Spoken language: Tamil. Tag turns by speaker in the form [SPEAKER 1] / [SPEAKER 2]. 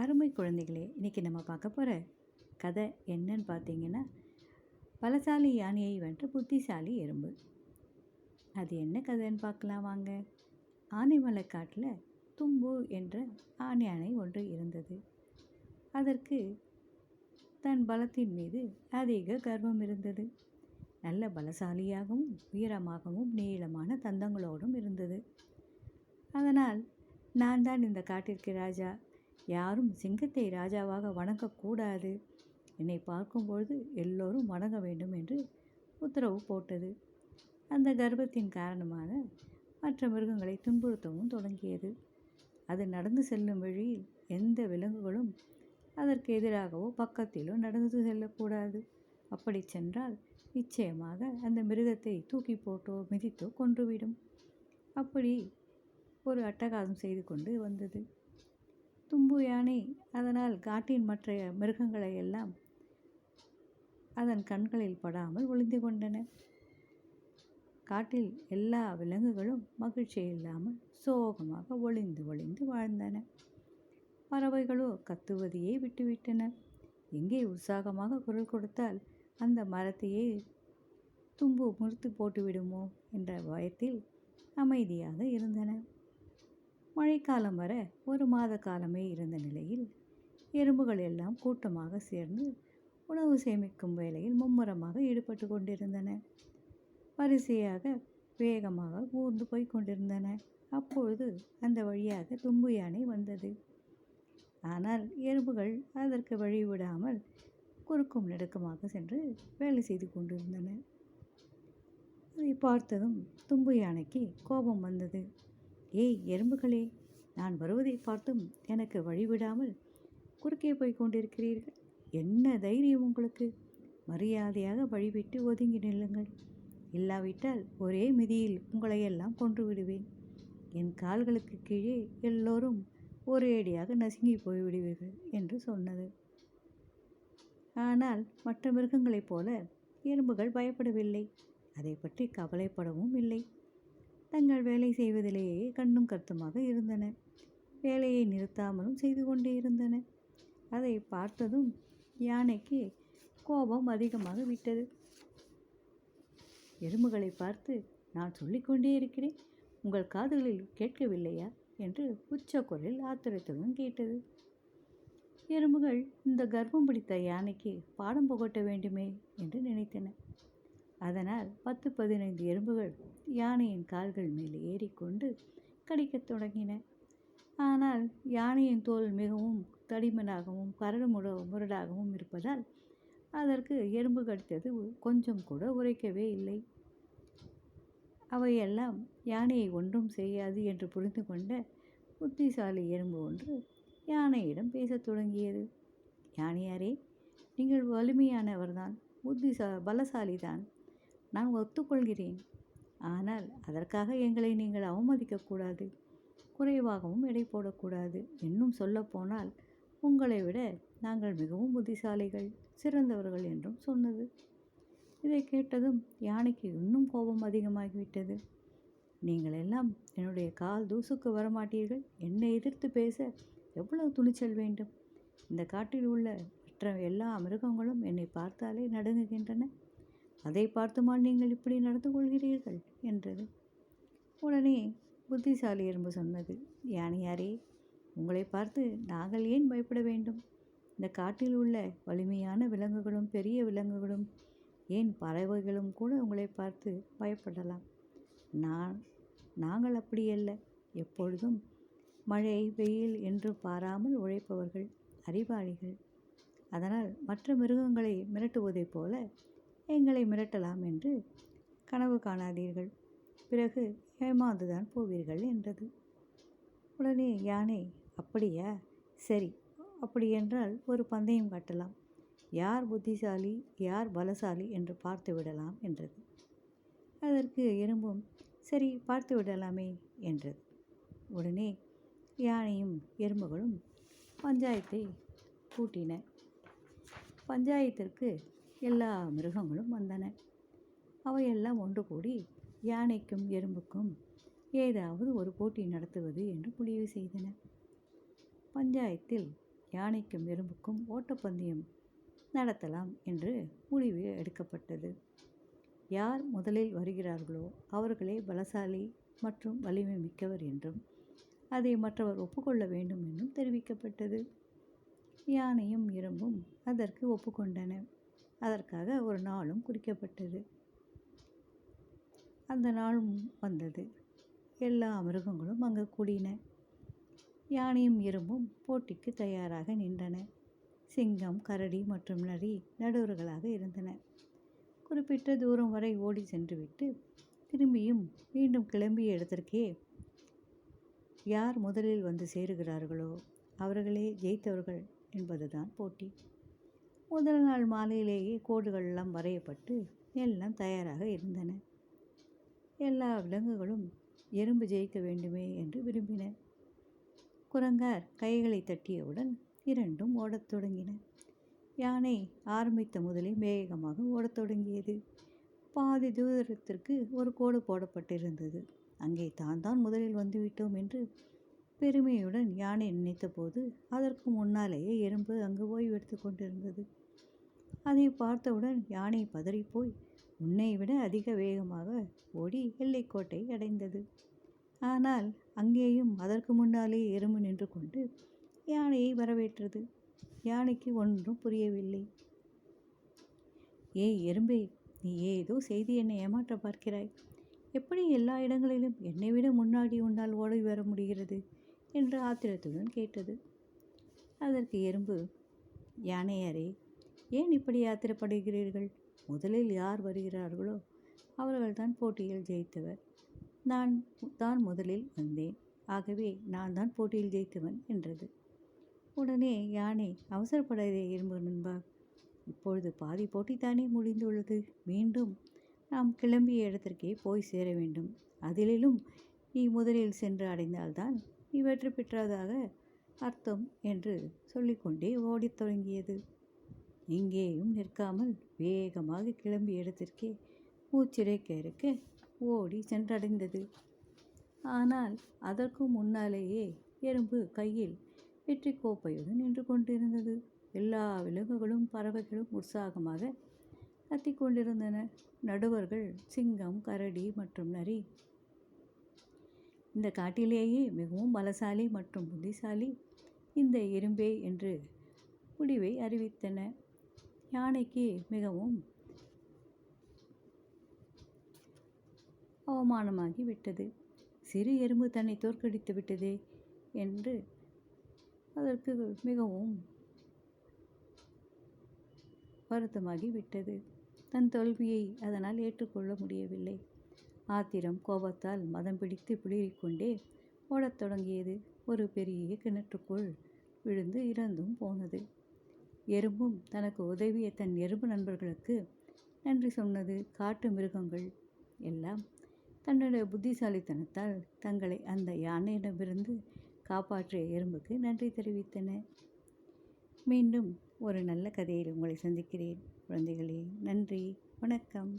[SPEAKER 1] அருமை குழந்தைகளே இன்றைக்கி நம்ம பார்க்க போகிற கதை என்னன்னு பார்த்தீங்கன்னா பலசாலி யானையை வென்ற புத்திசாலி எறும்பு. அது என்ன கதைன்னு பார்க்கலாம் வாங்க. ஆனைமலை காட்டில் தும்பு என்ற ஆணை யானை ஒன்று இருந்தது. அதற்கு தன் பலத்தின் மீது அதிக கர்வம் இருந்தது. நல்ல பலசாலியாகவும் உயரமாகவும் நீளமான தந்தங்களோடும் இருந்தது. அதனால் நான் தான் இந்த காட்டிற்கு ராஜா. யாரும் சிங்கத்தை ராஜாவாக வணங்கக்கூடாது. என்னை பார்க்கும்பொழுது எல்லோரும் வணங்க வேண்டும் என்று உத்தரவு போட்டது. அந்த கர்ப்பத்தின் காரணமாக மற்ற மிருகங்களை துன்புறுத்தவும் தொடங்கியது. அது நடந்து செல்லும் வழியில் எந்த விலங்குகளும் அதற்கு எதிராகவோ பக்கத்திலோ நடந்து செல்லக்கூடாது. அப்படி சென்றால் நிச்சயமாக அந்த மிருகத்தை தூக்கி போட்டோ மிதித்தோ கொன்றுவிடும். அப்படி ஒரு அட்டகாசம் செய்து கொண்டு வந்தது. தும்பு யானை அதனால் காட்டின் மற்ற மிருகங்களை எல்லாம் அதன் கண்களில் படாமல் ஒளிந்து கொண்டன. காட்டில் எல்லா விலங்குகளும் மகிழ்ச்சி இல்லாமல் சோகமாக ஒளிந்து ஒளிந்து வாழ்ந்தன. பறவைகளோ கத்துவதையே விட்டுவிட்டன. எங்கே உற்சாகமாக குரல் கொடுத்தால் அந்த மரத்தையே தும்பு முறித்து போட்டுவிடுமோ என்ற பயத்தில் அமைதியாக இருந்தன. மழைக்காலம் வர ஒரு மாத காலமே இருந்த நிலையில் எறும்புகள் எல்லாம் கூட்டமாக சேர்ந்து உணவு சேமிக்கும் வேலையில் மும்முரமாக ஈடுபட்டு கொண்டிருந்தன. வரிசையாக வேகமாக ஊர்ந்து போய் கொண்டிருந்தன. அப்பொழுது அந்த வழியாக தும்பு யானை வந்தது. ஆனால் எறும்புகள் அதற்கு வழிவிடாமல் குறுக்கும் நெடுக்கமாக சென்று வேலை செய்து கொண்டிருந்தன. அதை பார்த்ததும் தும்பு யானைக்கு கோபம் வந்தது. ஏய் எறும்புகளே நான் வருவதை பார்த்தும் எனக்கு வழிவிடாமல் குறுக்கே போய் கொண்டிருக்கிறீர்கள். என்ன தைரியம் உங்களுக்கு? மரியாதையாக வழிவிட்டு ஒதுங்கி நில்லுங்கள். இல்லாவிட்டால் ஒரே மிதியில் உங்களையெல்லாம் கொன்று விடுவேன். என் கால்களுக்கு கீழே எல்லோரும் ஒரேடியாக நசுங்கி போய்விடுவீர்கள் என்று சொன்னது. ஆனால் மற்ற மிருகங்களைப் போல எறும்புகள் பயப்படவில்லை. அதை பற்றி கவலைப்படவும் இல்லை. தங்கள் வேலை செய்வதிலேயே கண்ணும் கருத்துமாக இருந்தன. வேலையை நிறுத்தாமலும் செய்து கொண்டே இருந்தன. அதை பார்த்ததும் யானைக்கு கோபம் அதிகமாக விட்டது. எறும்புகளை பார்த்து நான் சொல்லிக்கொண்டே இருக்கிறேன். உங்கள் காதுகளில் கேட்கவில்லையா? என்று உச்ச குரலில் ஆத்திரத்துடன் கேட்டது. எறும்புகள் இந்த கர்ப்பம் பிடித்த யானைக்கு பாடம் புகட்ட வேண்டுமே என்று நினைத்தன. அதனால் பத்து பதினைந்து எறும்புகள் யானையின் கால்கள் மேலே ஏறிக்கொண்டு கடிக்கத் தொடங்கின. ஆனால் யானையின் தோல் மிகவும் தடிமனாகவும் கரடு முட முரடாகவும் இருப்பதால் அதற்கு எறும்பு கடித்தது கொஞ்சம் கூட உரைக்கவே இல்லை. அவையெல்லாம் யானையை ஒன்றும் செய்யாது என்று புரிந்து கொண்ட புத்திசாலி எறும்பு ஒன்று யானையிடம் பேசத் தொடங்கியது. யானையாரே நீங்கள் வலிமையானவர்தான் புத்திசா பலசாலிதான். நான் ஒத்துக்கொள்கிறேன். ஆனால் அதற்காக எங்களை நீங்கள் அவமதிக்கக்கூடாது. குறைவாகவும் எடை போடக்கூடாது இன்னும் சொல்லப்போனால் உங்களை விட நாங்கள் மிகவும் புத்திசாலிகள் சிறந்தவர்கள் என்றும் சொன்னது. இதை கேட்டதும் யானைக்கு இன்னும் கோபம் அதிகமாகிவிட்டது. நீங்கள் எல்லாம் என்னுடைய கால் தூசுக்கு வரமாட்டீர்கள். என்னை எதிர்த்து பேச எவ்வளவு துணிச்சல் வேண்டும். இந்த காட்டில் உள்ள மற்ற எல்லா மிருகங்களும் என்னை பார்த்தாலே நடுங்குகின்றன. அதை பார்த்துமால் நீங்கள் இப்படி நடந்து கொள்கிறீர்கள் என்றது. உடனே புத்திசாலி எறும்பு சொன்னது யானையாரே உங்களை பார்த்து நாங்கள் ஏன் பயப்பட வேண்டும்? இந்த காட்டில் உள்ள வலிமையான விலங்குகளும் பெரிய விலங்குகளும் ஏன் பறவைகளும் கூட உங்களை பார்த்து பயப்படலாம்? நான் நாங்கள் அப்படியல்ல எப்பொழுதும் மழை வெயில் என்று பாராமல் உழைப்பவர்கள் அறிவாளிகள். அதனால் மற்ற மிருகங்களை மிரட்டுவதைப் போல எங்களை மிரட்டலாம் என்று கனவு காணாதீர்கள். பிறகு ஏமாந்துதான் போவீர்கள் என்றது. உடனே யானை அப்படியா? சரி அப்படி என்றால் ஒரு பந்தயம் கட்டலாம். யார் புத்திசாலி யார் பலசாலி என்று பார்த்து விடலாம் என்றது. அதற்கு எறும்பும் சரி பார்த்து விடலாமே என்றது. உடனே யானையும் எறும்புகளும் பஞ்சாயத்தை கூட்டின பஞ்சாயத்திற்கு எல்லா மிருகங்களும் வந்தன. அவையெல்லாம் ஒன்று கூடி யானைக்கும் எறும்புக்கும் ஏதாவது ஒரு போட்டி நடத்துவது என்று முடிவு செய்தன. பஞ்சாயத்தில் யானைக்கும் எறும்புக்கும் ஓட்டப்பந்தயம் நடத்தலாம் என்று முடிவு எடுக்கப்பட்டது. யார் முதலில் வருகிறார்களோ அவர்களே பலசாலி மற்றும் வலிமை மிக்கவர் என்றும் அதை மற்றவர் ஒப்புக்கொள்ள வேண்டும் என்றும் தெரிவிக்கப்பட்டது. யானையும் இரும்பும் அதற்கு ஒப்புக்கொண்டன. அதற்காக ஒரு நாளும் குறிக்கப்பட்டது. அந்த நாளும் வந்தது. எல்லா மிருகங்களும் அங்கு கூடின. யானையும் எறும்பும் போட்டிக்கு தயாராக நின்றன. சிங்கம் கரடி மற்றும் நரி நடுவர்களாக இருந்தன. குறிப்பிட்ட தூரம் வரை ஓடி சென்றுவிட்டு திரும்பியும் மீண்டும் கிளம்பிய இடத்திற்கே யார் முதலில் வந்து சேருகிறார்களோ அவர்களே ஜெயித்தவர்கள் என்பதுதான் போட்டி. முதல் நாள் மாலையிலேயே கோடுகள்லாம் வரையப்பட்டு எல்லாம் தயாராக இருந்தன. எல்லா விலங்குகளும் எறும்பு ஜெயிக்க வேண்டுமே என்று விரும்பின. குரங்கார் கைகளை தட்டியவுடன் இரண்டும் ஓடத் தொடங்கின. யானை ஆரம்பித்த முதலே வேகமாக ஓடத் தொடங்கியது. பாதி தூரத்திற்கு ஒரு கோடு போடப்பட்டிருந்தது. அங்கே தான் தான் முதலில் வந்துவிட்டோம் என்று பெருமையுடன் யானை நினைத்தபோது அதற்கு முன்னாலேயே எறும்பு அங்கு ஓய்வெடுத்து கொண்டிருந்தது. அதை பார்த்தவுடன் யானை பதறிப்போய் உன்னை விட அதிக வேகமாக ஓடி எல்லைக்கோட்டை அடைந்தது. ஆனால் அங்கேயும் அதற்கு முன்னாலே எறும்பு நின்று கொண்டு யானையை வரவேற்றது. யானைக்கு ஒன்றும் புரியவில்லை. ஏய் எறும்பே நீ ஏதோ செய்தி என்னை ஏமாற்ற பார்க்கிறாய். எப்படி எல்லா இடங்களிலும் என்னை விட முன்னாடி உன்னால் ஓடி வர முடிகிறது? என்று ஆத்திரத்துடன் கேட்டது. அதற்கு எறும்பு யானையாரே ஏன் இப்படி ஆத்திரப்படுகிறீர்கள்? முதலில் யார் வருகிறார்களோ அவர்கள்தான் போட்டியில் ஜெயித்தவர். நான் தான் முதலில் வந்தேன். ஆகவே நான் தான் போட்டியில் ஜெயித்தவன் என்றது. உடனே யானை அவசரப்படாதே எறும்பு நண்பா. இப்பொழுது பாதி போட்டித்தானே முடிந்துள்ளது. மீண்டும் நாம் கிளம்பிய இடத்திற்கே போய் சேர வேண்டும். அதிலும் நீ முதலில் சென்று அடைந்தால்தான் நீ வெற்றி பெற்றதாக அர்த்தம் என்று சொல்லிக்கொண்டே ஓடித் தொடங்கியது. எங்கேயும் நிற்காமல் வேகமாக கிளம்பிய இடத்திற்கே மூச்சிறைக்க இருக்க ஓடி சென்றடைந்தது. ஆனால் அதற்கும் முன்னாலேயே எறும்பு கையில் வெற்றி கோப்பையுடன் நின்று கொண்டிருந்தது. எல்லா விலங்குகளும் பறவைகளும் உற்சாகமாக கத்திக் கொண்டிருந்தன நடுவர்கள் சிங்கம் கரடி மற்றும் நரி இந்த காட்டிலேயே மிகவும் பலசாலி மற்றும் புத்திசாலி இந்த எறும்பே என்று முடிவை அறிவித்தன. யானைக்கு மிகவும் அவமானமாகி விட்டது. சிறு எறும்பு தன்னை தோற்கடித்து விட்டதே என்று அதற்கு மிகவும் வருத்தமாகி விட்டது. தன் தோல்வியை அதனால் ஏற்றுக்கொள்ள முடியவில்லை. ஆத்திரம் கோபத்தால் மதம் பிடித்து பிளிரிக்கொண்டே ஓடத் தொடங்கியது ஒரு பெரிய கிணற்றுக்குள் விழுந்து இறந்தும் போனது. எறும்பும் தனக்கு உதவிய தன் எறும்பு நண்பர்களுக்கு நன்றி சொன்னது காட்டு மிருகங்கள் எல்லாம் தன்னுடைய புத்திசாலித்தனத்தால் தங்களை அந்த யானையிடமிருந்து காப்பாற்றிய எறும்புக்கு நன்றி தெரிவித்தன. மீண்டும் ஒரு நல்ல கதையில் உங்களை சந்திக்கிறேன். குழந்தைகளே நன்றி வணக்கம்.